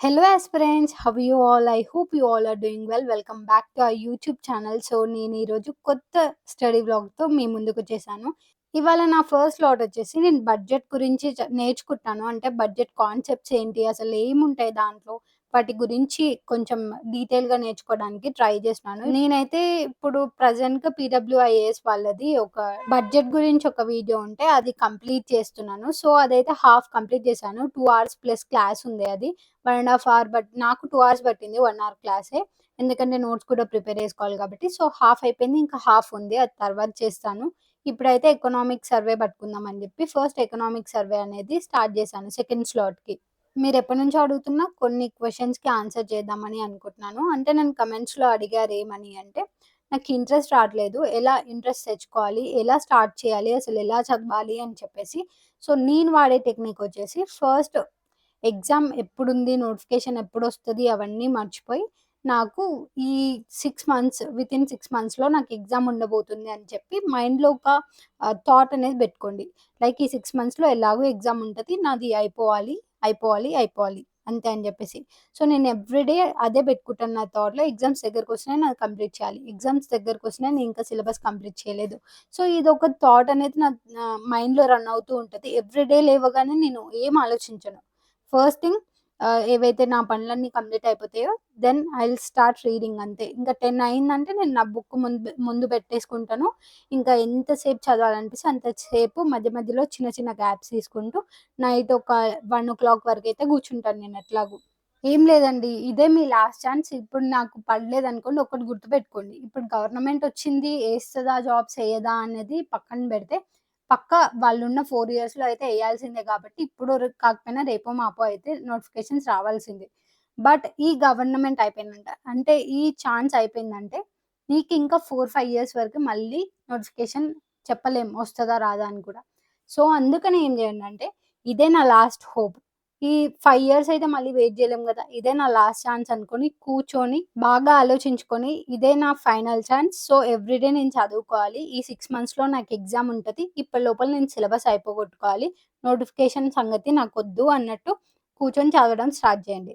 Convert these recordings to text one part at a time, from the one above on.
Hello aspirants how you all I hope you all are doing well welcome back to our YouTube channel so నేను ఈరోజు కొత్త study బ్లాగ్తో మీ ముందుకు వచ్చేసాను. ఇవాళ నా ఫస్ట్ లాట్ వచ్చేసి నేను బడ్జెట్ గురించి నేర్చుకుంటాను అంటే బడ్జెట్ కాన్సెప్ట్స్ ఏంటి? అసలు ఏముంటాయి దాంట్లో? వాటి గురించి కొంచెం డీటెయిల్గా నేర్చుకోవడానికి ట్రై చేస్తున్నాను. నేనైతే ఇప్పుడు ప్రజెంట్గా పీడబ్ల్యూఐఏఎస్ వాళ్ళది ఒక బడ్జెట్ గురించి ఒక వీడియో ఉంటే అది కంప్లీట్ చేస్తున్నాను. సో అదైతే హాఫ్ కంప్లీట్ చేశాను. టూ అవర్స్ ప్లస్ క్లాస్ ఉంది అది. One and half hour but నాకు టూ అవర్స్ పట్టింది వన్ అవర్ క్లాసే. ఎందుకంటే నోట్స్ కూడా ప్రిపేర్ చేసుకోవాలి కాబట్టి. సో హాఫ్ అయిపోయింది ఇంకా హాఫ్ ఉంది. అది తర్వాత చేస్తాను. ఇప్పుడైతే ఎకనామిక్ సర్వే పట్టుకుందాం అని చెప్పి ఫస్ట్ ఎకనామిక్ సర్వే అనేది స్టార్ట్ చేశాను సెకండ్ స్లాట్కి. మీరు ఎప్పటి నుంచో అడుగుతున్నా కొన్ని క్వశ్చన్స్కి ఆన్సర్ చేద్దామని అనుకుంటున్నాను. అంటే నేను కమెంట్స్లో అడిగారు ఏమని అంటే నాకు ఇంట్రెస్ట్ రావట్లేదు. ఎలా ఇంట్రెస్ట్ తెచ్చుకోవాలి? ఎలా స్టార్ట్ చేయాలి? అసలు ఎలా చదవాలి? అని చెప్పేసి. సో నేను వాడే టెక్నిక్ వచ్చేసి ఫస్ట్ ఎగ్జామ్ ఎప్పుడుంది నోటిఫికేషన్ ఎప్పుడు వస్తుంది అవన్నీ మర్చిపోయి నాకు ఈ six months with in six మంత్స్లో నాకు ఎగ్జామ్ ఉండబోతుంది అని చెప్పి మైండ్లో ఒక థాట్ అనేది పెట్టుకోండి. లైక్ ఈ సిక్స్ మంత్స్లో ఎలాగో ఎగ్జామ్ ఉంటుంది నాది అయిపోవాలి. అయిపోవాలి అయిపోవాలి. అంతే అని చెప్పేసి. సో నేను ఎవ్రీడే అదే పెట్టుకుంటాను నా థాట్లో ఎగ్జామ్స్ దగ్గరకు వచ్చినాయి నాకు కంప్లీట్ చేయాలి. ఎగ్జామ్స్ దగ్గరకు వచ్చినాయి నేను ఇంకా సిలబస్ కంప్లీట్ చేయలేదు. సో ఇది ఒక థాట్ అనేది నా మైండ్లో రన్ అవుతూ ఉంటుంది. ఎవ్రీడే లేవగానే నేను ఏం ఆలోచించను. ఫస్ట్ థింగ్ ఏవైతే నా పనులన్నీ complete అయిపోతాయో then I will start reading అంతే. ఇంకా టెన్ అయిందంటే నేను నా బుక్ ముందు ముందు పెట్టేసుకుంటాను. ఇంకా ఎంతసేపు చదవాలనిపిస్తే అంతసేపు మధ్య మధ్యలో చిన్న చిన్న గ్యాప్స్ తీసుకుంటూ నైట్ ఒక వన్ ఓ క్లాక్ వరకు అయితే కూర్చుంటాను నేను ఎట్లాగూ. ఏం లేదండి ఇదే మీ లాస్ట్ ఛాన్స్ ఇప్పుడు నాకు పడలేదు అనుకోండి ఒకటి గుర్తుపెట్టుకోండి. ఇప్పుడు గవర్నమెంట్ వచ్చింది వేస్తుందా జాబ్స్ వేయదా అనేది పక్కన పెడితే పక్క వాళ్ళున్న ఫోర్ ఇయర్స్లో అయితే వేయాల్సిందే కాబట్టి ఇప్పుడు కాకపోయినా రేపో మాపో అయితే నోటిఫికేషన్స్ రావాల్సిందే. బట్ ఈ గవర్నమెంట్ అయిపోయిందంట. అంటే ఈ ఛాన్స్ అయిపోయిందంటే నీకు ఇంకా ఫోర్ ఫైవ్ ఇయర్స్ వరకు మళ్ళీ నోటిఫికేషన్ చెప్పలేం వస్తుందా రాదా అని కూడా. సో అందుకని ఏం చేయండి అంటే ఇదే నా లాస్ట్ హోప్ ఈ ఫైవ్ ఇయర్స్ అయితే మళ్ళీ వెయిట్ చేయలేం కదా. ఇదే నా లాస్ట్ ఛాన్స్ అనుకొని కూర్చొని బాగా ఆలోచించుకొని ఇదే నా ఫైనల్ ఛాన్స్ సో ఎవ్రీడే నేను చదువుకోవాలి. ఈ సిక్స్ మంత్స్లో నాకు ఎగ్జామ్ ఉంటుంది. ఇప్పటి లోపల నేను సిలబస్ అయిపోగొట్టుకోవాలి. నోటిఫికేషన్ సంగతి నాకు వద్దు అన్నట్టు కూర్చొని చదవడం స్టార్ట్ చేయండి.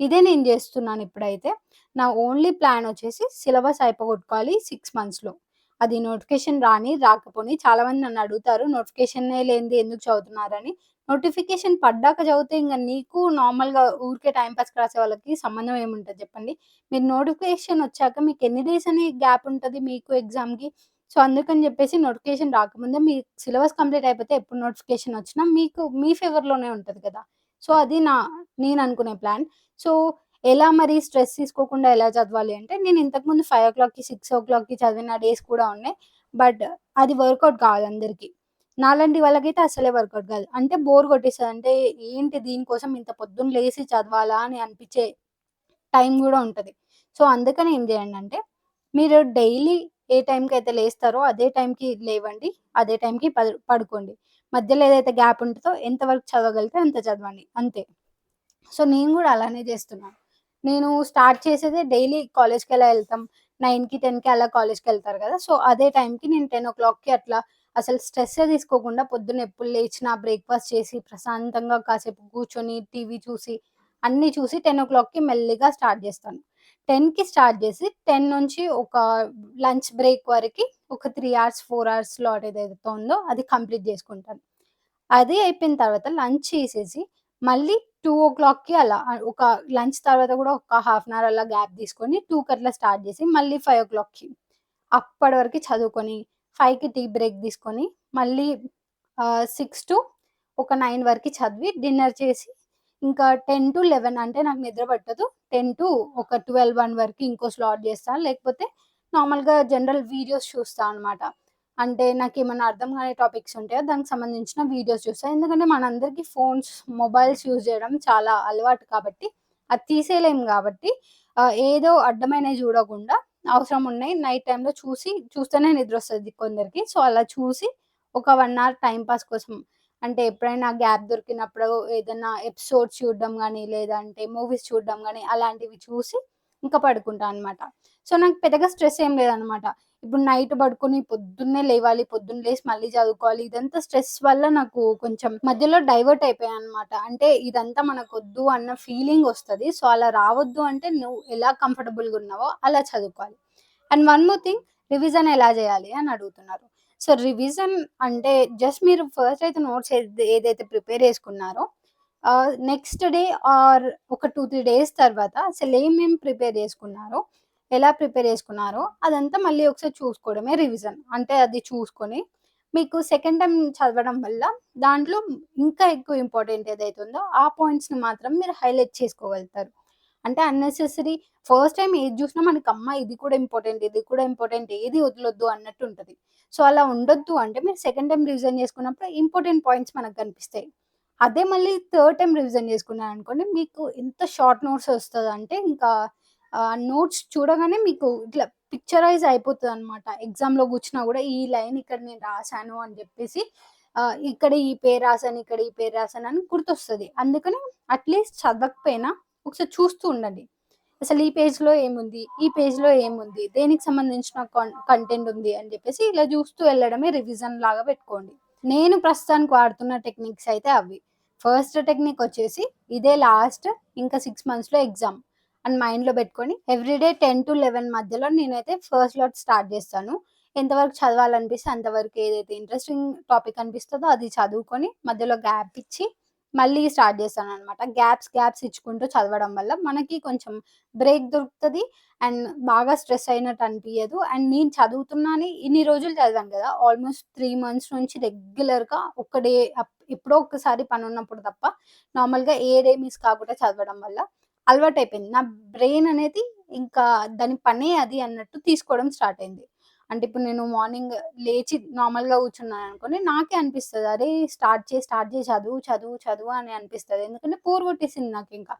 ఇదే నేను చేస్తున్నాను ఇప్పుడైతే. నా ఓన్లీ ప్లాన్ వచ్చేసి సిలబస్ అయిపోగొట్టుకోవాలి సిక్స్ మంత్స్లో అది నోటిఫికేషన్ రాని రాకపోని చాలా మంది నన్ను అడుగుతారు నోటిఫికేషన్ లేనిది ఎందుకు చదువుతున్నారని? నోటిఫికేషన్ పడ్డాక చదివితే ఇంకా నీకు నార్మల్గా ఊరికే టైం పాస్ రాసే వాళ్ళకి సంబంధం ఏముంటుంది చెప్పండి. మీరు నోటిఫికేషన్ వచ్చాక మీకు ఎన్ని డేస్ అనే గ్యాప్ ఉంటుంది మీకు ఎగ్జామ్కి సో అందుకని చెప్పేసి నోటిఫికేషన్ రాకముందే మీ సిలబస్ కంప్లీట్ అయిపోతే ఎప్పుడు నోటిఫికేషన్ వచ్చినా మీకు మీ ఫేవర్లోనే ఉంటుంది కదా. సో అది నా నేను అనుకునే ప్లాన్. సో ఎలా మరి స్ట్రెస్ తీసుకోకుండా ఎలా చదవాలి అంటే నేను ఇంతకుముందు ఫైవ్ ఓ క్లాక్కి సిక్స్ ఓ క్లాక్కి చదివిన డేస్ కూడా ఉన్నాయి. బట్ అది వర్కౌట్ కాదు అందరికీ. నాలాంటి వాళ్ళకైతే అసలే వర్కౌట్ కాదు. అంటే బోర్ కొట్టేస్తుంది. అంటే ఏంటి దీనికోసం ఇంత పొద్దున్న లేసి చదవాలా అని అనిపించే టైం కూడా ఉంటుంది. సో అందుకని ఏం చేయండి అంటే మీరు డైలీ ఏ టైంకి అయితే లేస్తారో అదే టైంకి లేవండి. అదే టైంకి పడుకోండి. మధ్యలో ఏదైతే గ్యాప్ ఉంటుందో ఎంతవరకు చదవగలిగితే అంత చదవండి. అంతే. సో నేను కూడా అలానే చేస్తున్నాను నేను స్టార్ట్ చేసేదే డైలీ కాలేజ్కి ఎలా వెళ్తాం? నైన్కి టెన్కి అలా కాలేజ్కి వెళ్తారు కదా. సో అదే టైంకి నేను టెన్ ఓ క్లాక్కి అట్లా అసలు స్ట్రెస్ తీసుకోకుండా పొద్దున్న ఎప్పుడు లేచినా బ్రేక్ఫాస్ట్ చేసి ప్రశాంతంగా కాసేపు కూర్చొని టీవీ చూసి అన్నీ చూసి టెన్ ఓ క్లాక్కి మెల్లిగా స్టార్ట్ చేస్తాను. టెన్కి స్టార్ట్ చేసి టెన్ నుంచి ఒక లంచ్ బ్రేక్ వరకు ఒక three hours four hours slot ఏదైతే ఉందో అది కంప్లీట్ చేసుకుంటాను. అది అయిపోయిన తర్వాత లంచ్ చేసేసి మళ్ళీ టూ ఓ క్లాక్కి అలా ఒక లంచ్ తర్వాత కూడా ఒక హాఫ్ అన్ అవర్ అలా గ్యాప్ తీసుకొని టూకి అట్లా స్టార్ట్ చేసి మళ్ళీ ఫైవ్ ఓ క్లాక్కి అప్పటి వరకు చదువుకొని ఫైవ్కి టీ బ్రేక్ తీసుకొని మళ్ళీ సిక్స్ టు ఒక నైన్ వరకు చదివి డిన్నర్ చేసి ఇంకా టెన్ టు లెవెన్ అంటే నాకు నిద్ర పట్టదు. టెన్ టు ఒక ట్వెల్వ్ వన్ వరకు ఇంకో స్లాట్ చేస్తాను. లేకపోతే నార్మల్గా జనరల్ వీడియోస్ చూస్తాను అనమాట అంటే నాకు ఏమైనా అర్థం కాని టాపిక్స్ ఉంటాయో? దానికి సంబంధించిన వీడియోస్ చూస్తాను ఎందుకంటే మనందరికీ ఫోన్స్ మొబైల్స్ యూజ్ చేయడం చాలా అలవాటు కాబట్టి అది తీసేయలేము కాబట్టి ఏదో అడ్డమైనవి చూడకుండా అవసరం ఉన్నాయి నైట్ టైంలో చూసి చూస్తేనే నిద్ర వస్తుంది కొందరికి. సో అలా చూసి ఒక వన్ అవర్ టైం పాస్ కోసం అంటే ఎప్పుడైనా గ్యాప్ దొరికినప్పుడు ఏదైనా ఎపిసోడ్స్ చూడడం కానీ లేదంటే మూవీస్ చూడడం కానీ అలాంటివి చూసి ఇంకా పడుకుంటా అనమాట సో నాకు పెద్దగా స్ట్రెస్ ఏం లేదనమాట ఇప్పుడు నైట్ పడుకొని పొద్దున్నే లేవాలి పొద్దున్న లేచి మళ్ళీ చదువుకోవాలి. ఇదంతా స్ట్రెస్ వల్ల నాకు కొంచెం మధ్యలో డైవర్ట్ అయిపోయాను అనమాట అంటే ఇదంతా మనకు వద్దు అన్న ఫీలింగ్ వస్తుంది. సో అలా రావద్దు అంటే నువ్వు ఎలా కంఫర్టబుల్గా ఉన్నావో అలా చదువుకోవాలి. And one more thing revision ఎలా చేయాలి అని అడుగుతున్నారు. సో రివిజన్ అంటే జస్ట్ మీరు ఫస్ట్ అయితే నోట్స్ ఏదైతే ప్రిపేర్ చేసుకున్నారో నెక్స్ట్ డే ఆర్ ఒక టూ త్రీ డేస్ తర్వాత అసలు ఏమేమి ప్రిపేర్ చేసుకున్నారో ఎలా ప్రిపేర్ చేసుకున్నారో అదంతా మళ్ళీ ఒకసారి చూసుకోవడమే రివిజన్ అంటే అది చూసుకొని మీకు సెకండ్ టైం చదవడం వల్ల దాంట్లో ఇంకా ఎక్కువ ఇంపార్టెంట్ ఏదైతే ఉందో ఆ పాయింట్స్ని మాత్రం మీరు హైలైట్ చేసుకోగలుగుతారు. అంటే అన్నెసెసరీ ఫస్ట్ టైం ఏది చూసినా మనకి అమ్మ ఇది కూడా ఇంపార్టెంట్ ఇది కూడా ఇంపార్టెంట్ ఏది వదలొద్దు అన్నట్టు ఉంటుంది. సో అలా ఉండొద్దు అంటే మీరు సెకండ్ టైం రివిజన్ చేసుకున్నప్పుడు ఇంపార్టెంట్ పాయింట్స్ మనకు కనిపిస్తాయి. అదే మళ్ళీ థర్డ్ టైం రివిజన్ చేసుకున్నారు అనుకోండి మీకు ఎంత షార్ట్ నోట్స్ వస్తుంది అంటే ఇంకా నోట్స్ చూడగానే మీకు ఇట్లా పిక్చరైజ్ అయిపోతుంది అనమాట ఎగ్జామ్లో కూర్చున్నా కూడా ఈ లైన్ ఇక్కడ నేను రాశాను అని చెప్పేసి ఇక్కడ ఈ పేరు రాశాను ఇక్కడ ఈ పేరు రాశాను అని గుర్తొస్తుంది. అందుకని అట్లీస్ట్ చదవకపోయినా ఒకసారి చూస్తూ ఉండండి. అసలు ఈ పేజ్లో ఏముంది? ఈ పేజ్లో ఏముంది? దేనికి సంబంధించిన కంటెంట్ ఉంది అని చెప్పేసి ఇలా చూస్తూ వెళ్ళడమే రివిజన్ లాగా పెట్టుకోండి. నేను ప్రస్తుతానికి వాడుతున్న టెక్నిక్స్ అయితే అవి. ఫస్ట్ టెక్నిక్ వచ్చేసి ఇదే లాస్ట్ ఇంకా సిక్స్ మంత్స్లో ఎగ్జామ్ అండ్ మైండ్లో పెట్టుకొని ఎవ్రీడే టెన్ టు లెవెన్ మధ్యలో నేనైతే ఫస్ట్ లాట్ స్టార్ట్ చేస్తాను. ఎంతవరకు చదవాలనిపిస్తే అంతవరకు ఏదైతే ఇంట్రెస్టింగ్ టాపిక్ అనిపిస్తుందో అది చదువుకొని మధ్యలో గ్యాప్ ఇచ్చి మళ్ళీ స్టార్ట్ చేస్తాను అనమాట గ్యాప్స్ గ్యాప్స్ ఇచ్చుకుంటూ చదవడం వల్ల మనకి కొంచెం బ్రేక్ దొరుకుతుంది అండ్ బాగా స్ట్రెస్ అయినట్టు అనిపించదు అండ్ నేను చదువుతున్నాను ఇన్ని రోజులు చదివాను కదా ఆల్మోస్ట్ త్రీ మంత్స్ నుంచి రెగ్యులర్గా ఒక్కడే డే ఎప్పుడో ఒకసారి పని ఉన్నప్పుడు తప్ప నార్మల్గా ఏ డే మిస్ కాకుండా చదవడం వల్ల అలవాటు అయిపోయింది నా బ్రెయిన్ అనేది ఇంకా దాని పనే అది అన్నట్టు తీసుకోవడం స్టార్ట్ అయింది. అంటే ఇప్పుడు నేను మార్నింగ్ లేచి నార్మల్గా కూర్చున్నాను అనుకోండి నాకే అనిపిస్తుంది అరే స్టార్ట్ చేసి స్టార్ట్ చేసి చదువు చదువు చదువు అని అనిపిస్తుంది. ఎందుకంటే పోర్ కొట్టేసింది నాకు ఇంకా.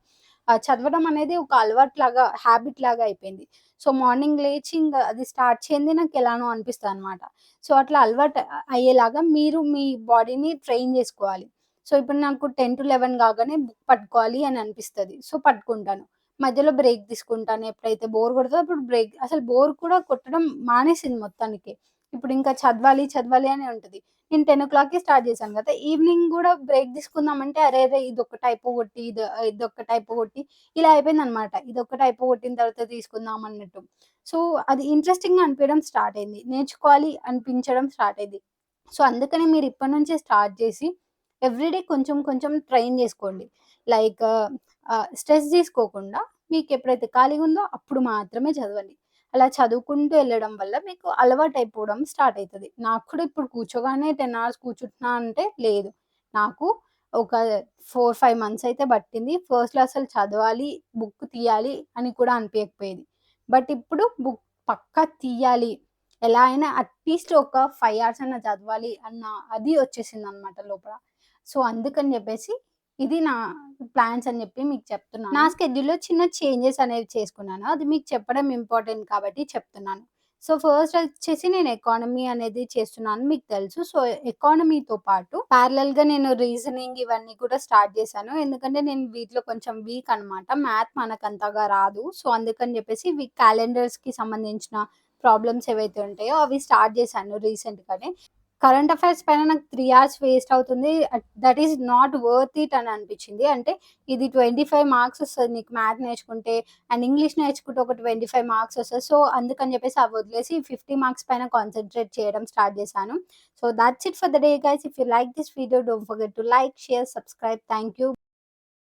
చదవడం అనేది ఒక అలవాటు లాగా హ్యాబిట్ లాగా అయిపోయింది. సో మార్నింగ్ లేచి ఇంకా అది స్టార్ట్ చేయండి నాకు ఎలానో అనిపిస్తుంది అనమాట సో అట్లా అలవాటు అయ్యేలాగా మీరు మీ బాడీని ట్రైన్ చేసుకోవాలి. సో ఇప్పుడు నాకు టెన్ టు లెవెన్ కాగానే బుక్ పట్టుకోవాలి అని అనిపిస్తుంది. సో పట్టుకుంటాను. మధ్యలో బ్రేక్ తీసుకుంటాను. ఎప్పుడైతే బోర్ కొడుతుందో అప్పుడు బ్రేక్ అసలు బోర్ కూడా కొట్టడం మానేసింది మొత్తానికి. ఇప్పుడు ఇంకా చదవాలి చదవాలి అని ఉంటుంది. నేను టెన్ ఓ క్లాక్కి స్టార్ట్ చేశాను కదా ఈవినింగ్ కూడా బ్రేక్ తీసుకుందామంటే అరే అరే ఇది ఒక టైప్ కొట్టి ఇది ఇది ఒక టైప్ కొట్టి ఇలా అయిపోయింది అనమాట ఇది ఒక టైప్ కొట్టిన తర్వాత తీసుకుందాం అన్నట్టు. సో అది ఇంట్రెస్టింగ్ అనిపించడం స్టార్ట్ అయింది. నేర్చుకోవాలి అనిపించడం స్టార్ట్ అయింది. సో అందుకనే మీరు ఇప్పటి నుంచే స్టార్ట్ చేసి ఎవ్రీడే కొంచెం కొంచెం ట్రైన్ చేసుకోండి. లైక్ స్ట్రెస్ తీసుకోకుండా మీకు ఎప్పుడైతే ఖాళీగా ఉందో అప్పుడు మాత్రమే చదవండి. అలా చదువుకుంటూ వెళ్ళడం వల్ల మీకు అలవాటు అయిపోవడం స్టార్ట్ అవుతుంది నాకు కూడా ఇప్పుడు కూర్చోగానే టెన్ అవర్స్ కూర్చుంటున్నా అంటే లేదు. నాకు ఒక ఫోర్ ఫైవ్ మంత్స్ అయితే పట్టింది. ఫస్ట్లో అసలు చదవాలి బుక్ తీయాలి అని కూడా అనిపించకపోయేది బట్ ఇప్పుడు బుక్ పక్కా తీయాలి. ఎలా అయినా అట్లీస్ట్ ఒక ఫైవ్ అవర్స్ అయినా చదవాలి అన్న అది వచ్చేసింది అనమాట లోపల. సో అందుకని చెప్పేసి ఇది నా ప్లాన్స్ అని చెప్పి మీకు చెప్తున్నాను. నా స్కెడ్యూల్లో చిన్న చేంజెస్ అనేవి చేసుకున్నాను. అది మీకు చెప్పడం ఇంపార్టెంట్ కాబట్టి చెప్తున్నాను. సో ఫస్ట్ వచ్చేసి నేను ఎకానమీ అనేది చేస్తున్నాను మీకు తెలుసు. సో ఎకానమీతో పాటు ప్యారలల్గా నేను రీజనింగ్ ఇవన్నీ కూడా స్టార్ట్ చేశాను. ఎందుకంటే నేను వీటిలో కొంచెం వీక్ అనమాట మ్యాథ్ మనకు అంతగా రాదు. సో అందుకని చెప్పేసి క్యాలెండర్స్కి సంబంధించిన ప్రాబ్లమ్స్ ఏవైతే ఉంటాయో అవి స్టార్ట్ చేశాను రీసెంట్ గానే. కరెంట్ అఫైర్స్ పైన నాకు త్రీ అవర్స్ వేస్ట్ అవుతుంది. That is not worth it అని అనిపించింది. అంటే ఇది ట్వంటీ ఫైవ్ మార్క్స్ వస్తుంది నీకు మ్యాథ్ నేర్చుకుంటే అండ్ ఇంగ్లీష్ నేర్చుకుంటే ఒక ట్వంటీ ఫైవ్ మార్క్స్ వస్తుంది. సో అందుకని చెప్పేసి అవి వదిలేసి ఫిఫ్టీ మార్క్స్ పైన కాన్సన్ట్రేట్ చేయడం స్టార్ట్ చేశాను. So that's it for the day guys if you like this video don't forget to like share subscribe thank you